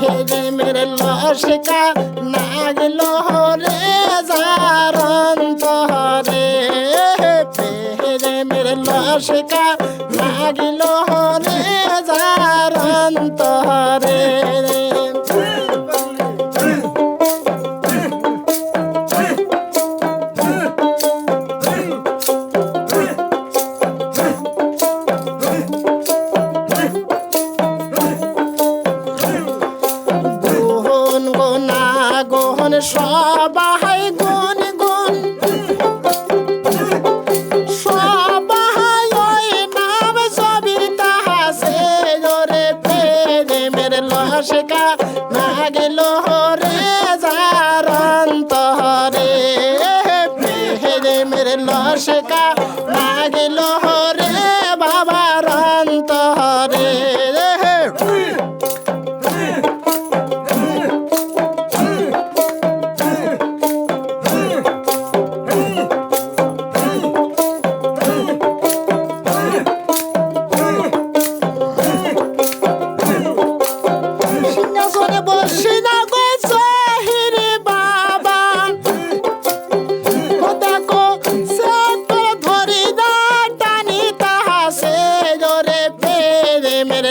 প্রেমের লসকা নাগল রে যারন্ত রে প্রেমের লসকা নাগল হরে যারন্ত রে সবাই গুন গুন। সবাই ওই নাম সবির তাহাসে জোরে প্রেমের লসকা নাগিল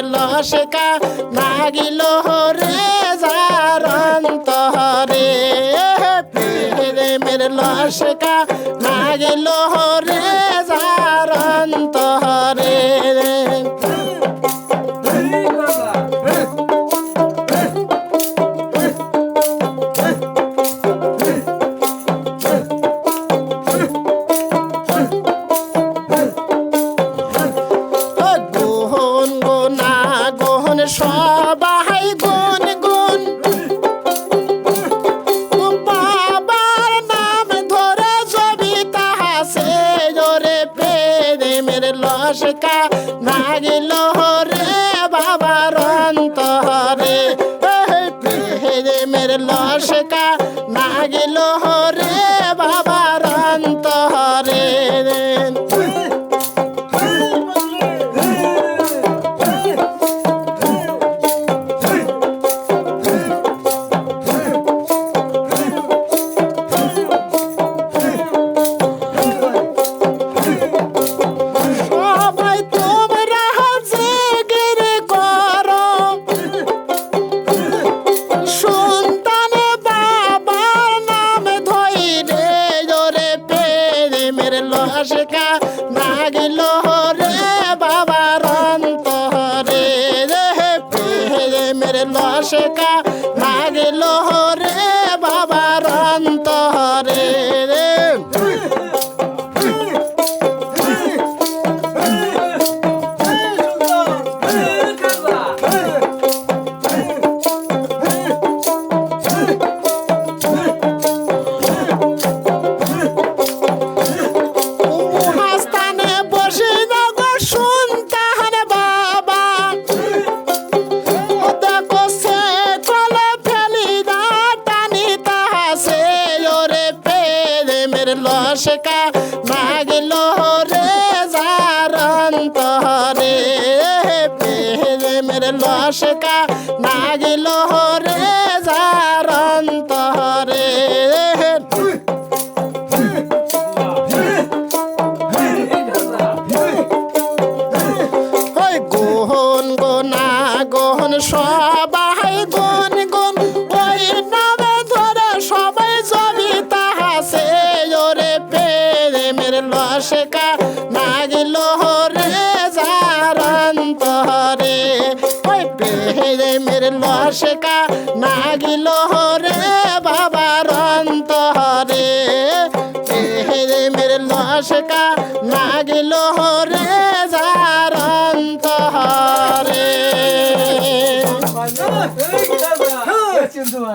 লসকা লাগিল রে যারন্ত রে পেরে মেরে লসকা লাগিল রে জারন্ত সবাই গুন গুন বাবার নাম ধরে ছবি তাহাসে জোরে প্রেমের লসকা নাগিল রে বাবার অন্তরে। প্রেমের লসকা নাগিল রে প্রেমের লসকা না গেল বাবার লসকা নাগিল রে জারন্ত রে প্রেমের লসকা নাগিল রে জারন্ত রে গোহন গোনা গোহন সবাই গুন গুন প্রেমের লসকা নাগিল রে জারন্ত রে ওই প্রেমের লসকা নাগিল রে বাবার অন্ত রে প্রেমের লসকা নাগিল রে জারন্ত রে চিন্তু ভাই